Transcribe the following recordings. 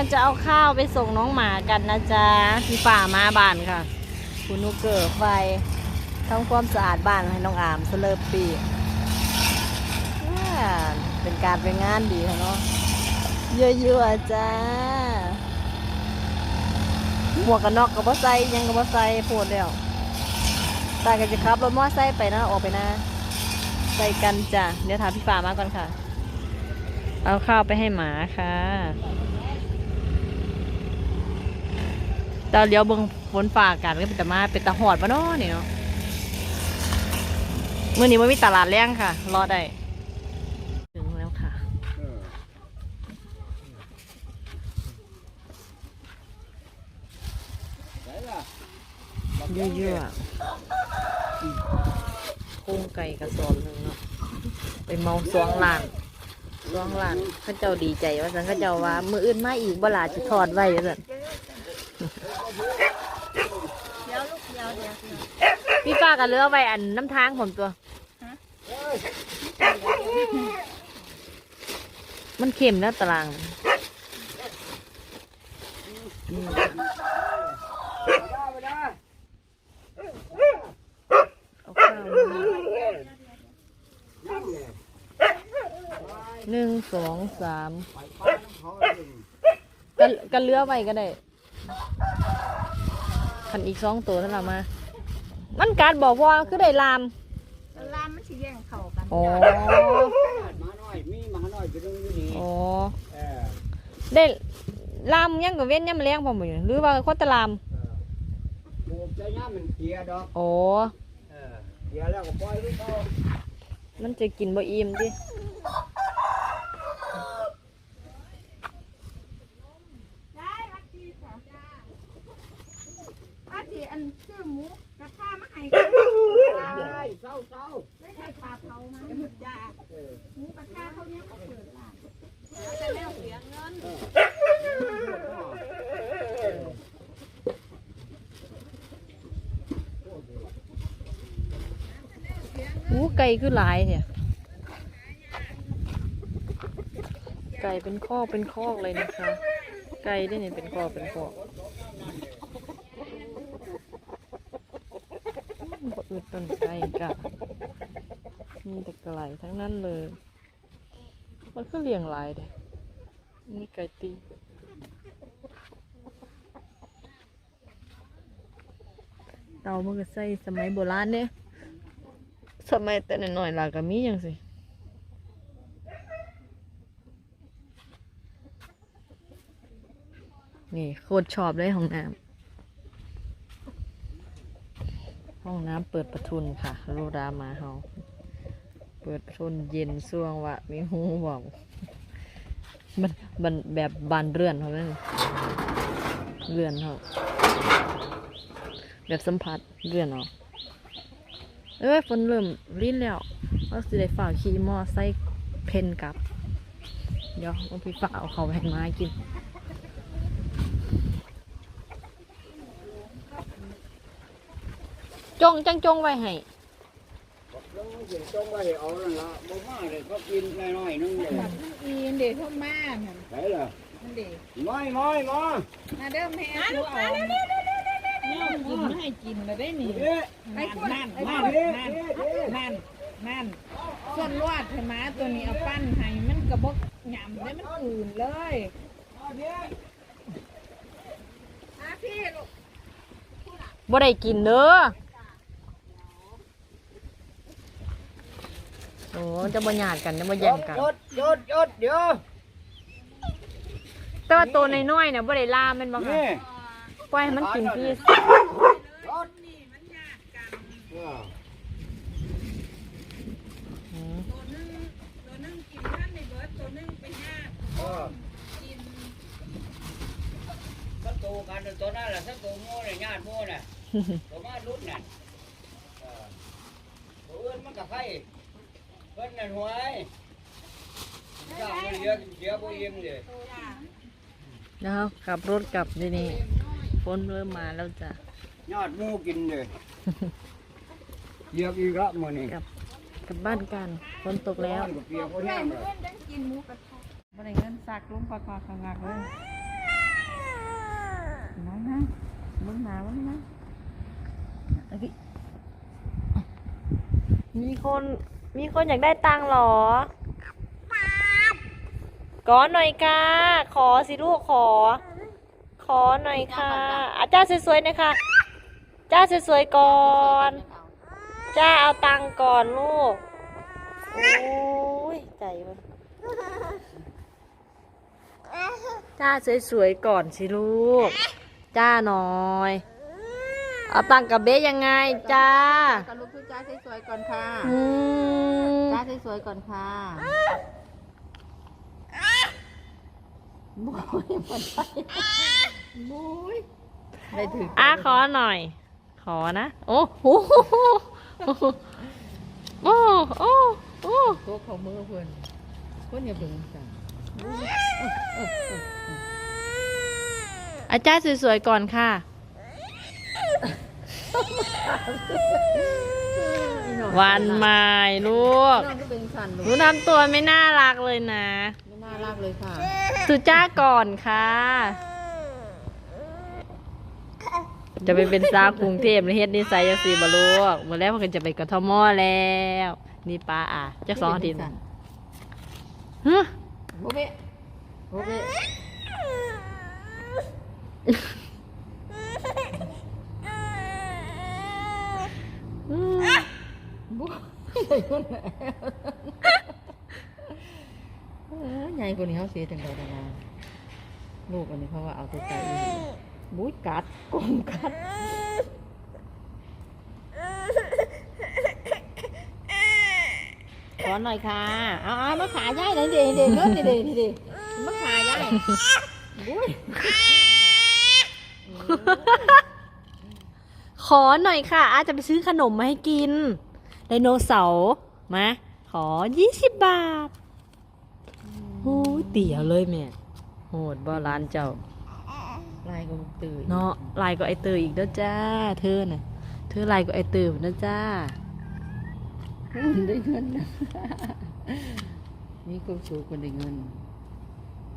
ลังจะเอาข้าวไปส่งน้องหมากันนะจ๊ะพี่ป่ามาบ้านค่ะ คุณนุกเกิดไฟทำความสะอาดบ้านให้น้องอามสเลอร์ปีเป็นการเป็นงานดีค่ะเนาะเยอะๆจ้าหมวกกันน็อกกับบ่ใส่หยังกับบ่ใส่โพดแล้วตาก็จะขับรถมอไซค์ไปนะออกไปนะใส่กันจ้ะเดี๋ยวถามพี่ป่ามาก่อนค่ะ เอาข้าวไปให้หมาค่ะ ตอนเลี้ยวเบิ่งฝนฝ่ากาศก็เป็นตะมาเป็นตะหอดมาเนาะนี่เนาะเมื่อนี้มันมีตลาดแรงค่ะ รอได้ถึงแล้วค่ะเยอะๆโครงไก่กระสอบหนึ่งเนาะไปเมาสวงหลานสวงหลานข้าเจ้าดีใจว่าสันข้าเจ้าว่า มืออื่นมาอีกบ่ลาจะทอดไว้ ว่าสันพี่ป้ากันเลือไว้อันน้ำทางผมตัว มันเค็มแล้วตารางอืมเอาข้าวมาหนึ่งสองสามกันกันเลือไว้ก็ได้ ขันอีกสองตัวนั่นแหละมา มันการบอกว่าคือได้ลาม ลามมันสิแย่งเข้ากันอ๋อหมาน้อยมีหมาน้อยอยู่ตรงนี้นี่อ๋อเออได้ลามยังกับเว้นยังมาเลี้ยงผมอยู่หรือว่าคนแตะลามปลูกใจย่ามันเกียดอกโอ้เออเกียแล้วก็ปล่อยไว้ต่อมันจะกินบ่อิ่มดิได้วัดดีค่ะวัดดีอันชื่อหมูกระทะมาให้กัน ได้เศร้าเศร้าไม่ใช่ปลาเผามาจ้าหมูกระทะเขาเนี้ยเขาเปิดร้านอู้ไก่คือหลายเนี่ย ไก่เป็นคอกเป็นคอกเลยนะคะ ไก่ได้เนี่ยเป็นคอกเป็นคอกบ่อึดต้นไก่กะ มีแต่ไก่ทั้งนั้นเลย มันก็เลี้ยงหลายเด้นี่ไก่ตีเตามันก็ใส่สมัยโบราณเนี่ยสมัยแต่น้อยๆล่ะก็มีอย่างสินี่โคตรชอบเลยห้องน้ำห้องน้ำเปิดประทุนค่ะโรดามาเฮา เปิดทุนเย็นส่วงวะมีหูบอกมันมันแบบบานเรือนเขานั่นเรือนเขาแบบสัมผัสเรือนเขาเอ้ยฝนเริ่มรินแล้วเราสิได้ฝาขี่มอไซค์เพนกลับ เดี๋ยวเอาพี่ฝากเอาเขาไปให้มากินจงจังจงไว้ให้ ลงมาเสียจงไว้เอานั่นละบ่มาเลยก็กินน้อยๆนึงเลยอีนเด็กเข้ามาเนี่ยไหนล่ะมันเด็กม้อยม้อยม้อยมาเดิมแม่ลูกเอาเนี่ยกินไม่ให้กินมาได้หนิเอ๊ะไอ้คุณไอ้มาคุณเอ๊ะเอ๊ะเอ๊ะนั่นนั่นส่วนลวดให้ม้าตัวนี้เอาปั้นให้มันกระบอกหยำได้มันอื่นเลยอะพี่ลูกบ่ได้กินเด้อ โอ้จะบ่หยาดกันจะบ่แย่งกันหยุดหยุดหยุดเดี๋ยวแต่ว่าตัวน้อยๆเนี่ยบ่ได้ล่ามแมันบ่ค่ะนี่ปล่อยให้มันกินพี่หยุดเอออืมตัวนึงกินท่านในเบิร์ดตัวนึงไปย่างเออสักตัวกันตัวนั้นแหละสักตัวโม่เนี่ยญาติโม่น่ะตัวมารุ่นน่ะเออตัวอื่นมันกับไผ่เนนั่ว้ขันเียบ่เลยแล้วขับรถกลับทีนี่ฝนเริ่มมาแล้วจ้ะยอดหมูกินเลยเยอะอีกละมือนี้กับกลับบ้านกันฝนตกแล้วเปียบ่แห้เลยได้เงินสักลุงปากากงักเลยนั่งนะมึงมนาวันนะมีคน มีคนอยากได้ตังหรอ ขอหน่อยค่ะ ขอสิลูกขอ ขอหน่อยค่ะอาจ้ารย์สวยๆหน่อยค่ะจ้าสวยๆก่อน จ้าเอาตังก่อนลูก โอ้ยใจมันจ้าสวยๆก่อนสิลูก จ้าหน่อย เอาตังกับเบ๊ยังไงจ้าก จ้าสวยๆก่อนค่ะอืมจ้าสวยๆก่อนค่ะบุ้ยมันไปบุ้ยได้ถึงอะขอหน่อย ขอนะ โอ้โหโอ้โหโอ้โอ้โอ้โต๊ะของมือเพื่อนเพื่อนอย่าเบิ่งจ้ะอาจารย์สวยๆก่อนค่ะ วันใหม่ลูกน้องก็เป็นสันหลูนูกทำตัวไม่น่ารักเลยนะ ไม่น่ารักเลยค่ะสุจ้าก่อนค่ะ จะไปเป็นสาวกรุงเทพในเฮ็ดนิสัยจังสีบลูกเมื่อแล้วมันก็จะไปกทมแล้ว นี่ป้าอะจักสองอาทิตย์ฮะโบเบะโบเบะ อืม บุใหญ่กว่านี้เขาเสียจังเลยนะลูกอันนี้เขาะว่าเอาตัวใจบุ้ยกัดกลมกัดขอหน่อยค่ะ เอาเอามาขายย่ายหน่อยดิเด็กเลิศดิเด็ดิมาขายย่ายบุ้ยขอหน่อยค่ะ อาจจะไปซื้อขนมมาให้กิน ไดโนเสาร์มาขอยี่สิบบาทโอ้ยเตี๋ยวเลยแม่ โหดบ่ร้านเจ้า ลายก็มึงตื่นเนาะลายก็ไอเตอร์อีกเด้อจ้า เธอน่ะ เธอลายก็ไอเตอร์นะจ้าได้เงินนะมีความสุขคนได้เงิน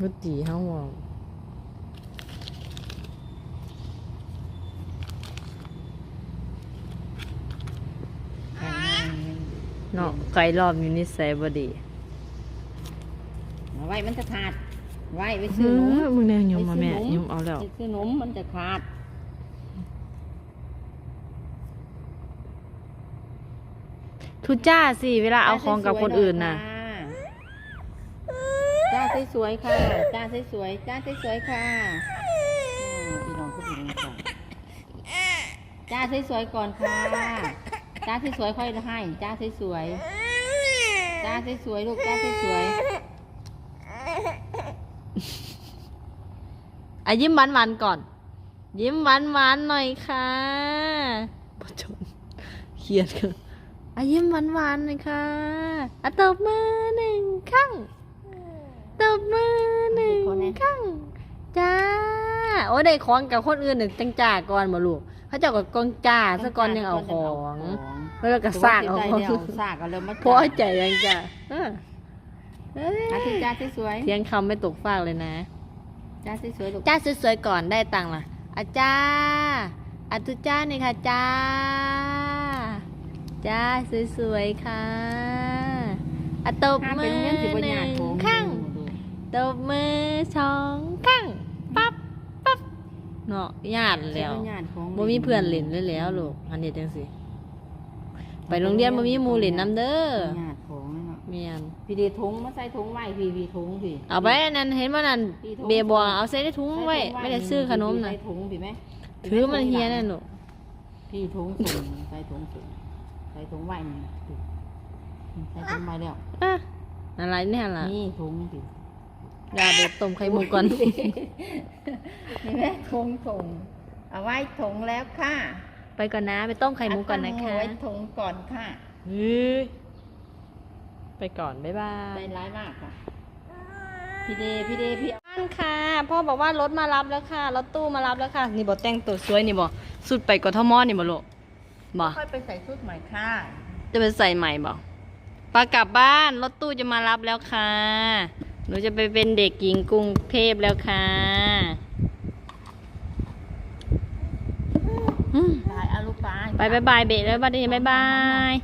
มุจีเฮาเว้า ขายง่าย เนาะไก่รอบอยู่นิสัยบ่ดีเอาไว้มันจะขาด ไว้ไปซื้อหนมอมึงแนวยมมาแม่ไปซื้อหนมยุ่มเอาแล้วไปซื้อหนมมันจะขาดทุจ้าสิเวลาเอาของกับคนอื่นน่ะ จ้าสวยๆค่ะ จ้าสวยๆจ้าสวยๆค่ะพี่น้องก็เป็นก่อนจ้าสวยๆก่อนค่ะ จ้าสวยๆค่อยให้จ้าสวยๆจ้าสวยๆลูกจ้าสวยอะยิ้มหวานหวานๆก่อน ยิ้มหวานหวานๆหน่อยค่ะปชนเครียดกันอะยิ้มหวานหวานๆหน่อยค่ะอะตบมือหนึ่งครั้งตบมือหนึ่งครั้งจ้าโอ้ได้ของกับคนอื่นหนึ่งจังจ่าก่อนมาลูกเขาเจ้ากับกองจ่าๆซะก่อนยังเอาของเแล้วก็สร้างเอาเอาของเอาสร้างเอาเริ่มมาพอใจยังจ้าเออเอ้ยจ้าที่จ้าสวยเทียงคำไม่ตกฟากเลยนะๆจ้าสวยๆลูกจ้าสวยๆก่อนได้ตังค์ล่ะอาจ้าอาตุจ้านี่ค่ะจ้า จ้าสวยๆค่ะอะตบถ้ามืเป็นอเรื่องสิบหญานึ่ติงของข้างตบมือสองข้างปั๊บปั๊บเนาะญาติแล้วเป็นญาติของบ่มีเพื่อนเล่นเลยแล้วลูกอันนี้จังสิ ไปโรงเรียนบ่มีหมู่เล่นน้ำเด้อญาติของนั่นเนาะเมียนพี่เดทงมาใส่ถุงไว้พี่พี่ถุงพี่ เอาไปอันนั้นเห็นว่านั่นเบียบัวเอาใส่ในถุงไว้ ไม่ได้ซื้อขนมนะใส่ถุงพี่ไหมถือมันเฮียนั่นลูกพี่ถุงสูงใส่ถุงสูงใส่ถุงไว้นี่ใส่ถุงไว้แล้วอะอะไรเนี่ยล่ะนี่ถุงพี่ยาเด็ดต้มไข่มุกก่อน นี่แม่ถุงถุงเอาไว้ถุงแล้วค่ะ ไปก่อนนะ ไปต้มไข่มุกก่อนนะคะเอาไว้ถุงก่อนค่ะเฮ้ยไปก่อน บ๊ายบาใจยร้ายมากค่ะ พี่เดพี่เดพี่บ้านค่ะ พ่อบอกว่ารถมารับแล้วค่ะ รถตู้มารับแล้วค่ะ นี่บอกแต่งตัวสวยนี่บอกสุดไปกทมนี่บอกลูกบอกค่อยไปใส่ชุดใหม่ค่ะ จะไปใส่ใหม่บอกปากลับบ้าน รถตู้จะมารับแล้วค่ะ หนูจะไปเป็นเด็กหญิงกรุงเทพแล้วค่ะอืม ตายอาลูกตาย ไปบายบายเบะแล้วบัดนี้บายบาย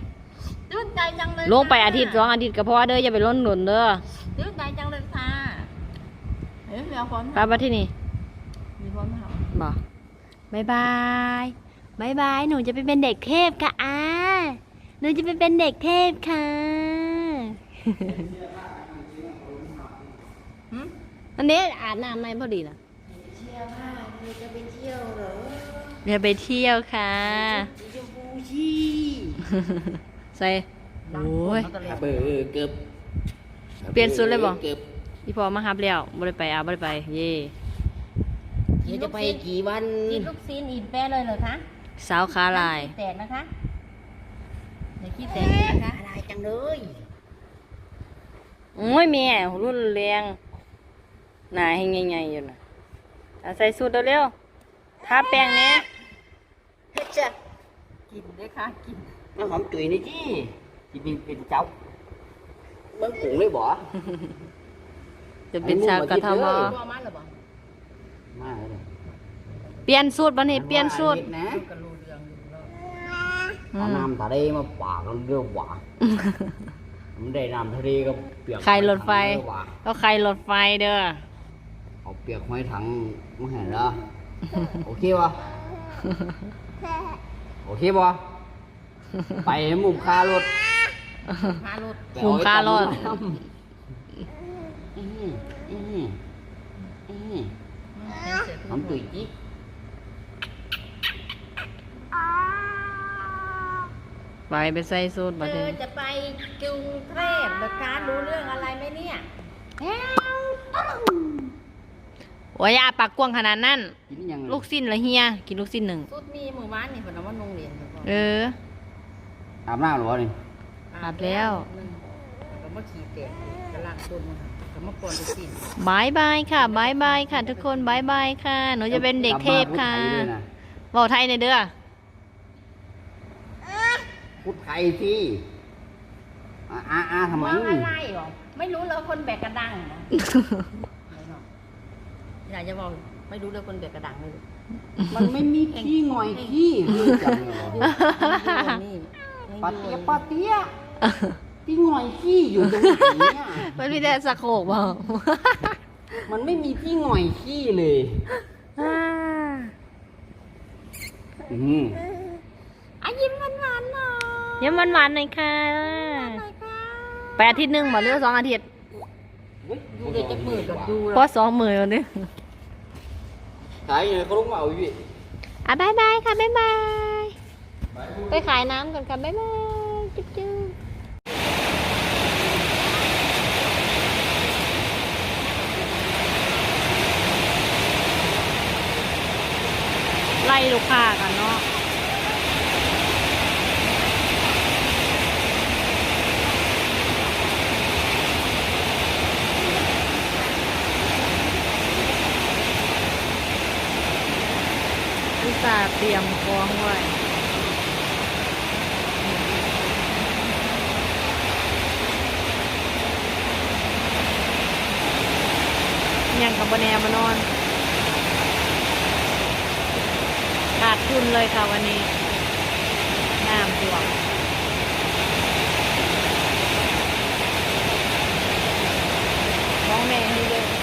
จุดใจจังเลยลงไปอาทิตย์สองอาทิตย์ก็พอเด้ออย่าไปล้นหนุนเด้อตื้อใจจังเลยค่ะเฮ้ยเดี๋ยวฝนไปมาที่นี่มีฝนมาหรอบอกบายบายบายบายหนูจะไปเป็นเด็กเทพค่ะอาหนูจะไปเป็นเด็กเทพค่ะหืมอันนี้อาบน้ำในพอดีนะเที่ยวค่ะเดี๋ยวจะไปเที่ยวเหรอ เดี๋ยวไปเที่ยวค่ะ สีชมพูชีใส่โอ้ยเบอร์เกือบเปลี่ยนชุดเลยบ่เกือบพี่พอมาฮับแล้วบ่ได้ไปอาบ่ได้ไป เย่เดี๋ยวจะไปกี่วันกินลูกซีนอิ่มแป้เลยเหรอคะสาวขาลายขี้แตกนะคะอย่าขี้แตกนะคะอะไรจังเลยโอ้ยแม่รุนแรงหน้าให้ใหญ่ๆอยู่น่ะเอาใส่สูทเร็วๆทาแป้งแห น่จ้ะกินด้วยค่ะกินน้ำหอมจุ๋ยนี่จีจีเป็นเป็นเจ้าเบิ้งกุ้งเลยบ่จะเป็นชาวกทมบัวมันเหรอบ่มาเลยเปลี่ยนสูตรบ่นี่เปลี่ยนสูตรนะกระลูเรืองอยู่แล้วอืเอามน้ำทะเลมาปากกันเรื่องหวานมันได้น้ำทะเลก็เปียกไข่รถไฟเรื่องหวานก็ใครรถไฟเด้อเอาเปียกไม้ถังมาเห็นแล้วโอเคปะ โอเคปะไปมุมคารถพารถไปมุมเอไว้คารถตำน้ำอื้ออื้ออื้อน้ำตุ๋ยจิ๊กไปไปใส่สูตรเธบ่เด้ออจะไปกรุงเทพนะคะรู้เรื่องอะไรไหมเนี่ย โอ้ยอาปากกว้างขนาดนั้น กินยังลูกสิ้นละเฮีย กินลูกสิ้นหนึ่ง สุดนี้หมู่บ้านนี่เป็นว่าโรงเรียนเฉพาะเออ อาบน้ำหรือเปล่านี่อาบแล้วก็มาขี่เตะกำลังต้นก็มาปอนไปกินบายบายค่ะบายบายค่ะ ทุกคนบายบายค่ะ หนูจะเป็นเด็กเทพค่ะกลับมาพูดไทยด้วยนะบอกไทยในอยเด้อ พูดไทยสิอาอาอาทำไม ว่าอะไรหรอไม่รู้เลยคนแบกกระดังนะอ ยากจะบอกไม่รู้เลยคนแบกกระดังเลยมันไม่มีขี้หน่อยขี้รู้จักเหรอนี่ปาเตียปาเตียที่หน่อยขี้อยู่ตรงไหนเนี่ยมันมีแต่สะโขกบอกมันไม่มีที่หน่อยขี้เลยอืมอะยิ้มหวานๆหน่อยเยังมันหวานๆหน่อยค่ะหน่อยค่ะไปอาทิตย์หนึ่งบ่หรือสองอาทิตย์ดูเลยจะมือกับดูเพราะสองมือวันนี้ ขายอยู่เขาลุกมาเอาอยู่อะบายบายค่ะบายบาย ไปขายน้ำก่อนค่ะบายบายจุ๊บจุ๊บไล่ลูกค้ากันเนาะ อุตส่าห์เตรียมของไว้ ยัง กับบแนมานอน ขาดทุนเลยค่ะวันนี้น้ำท่วมของแม่ให้เย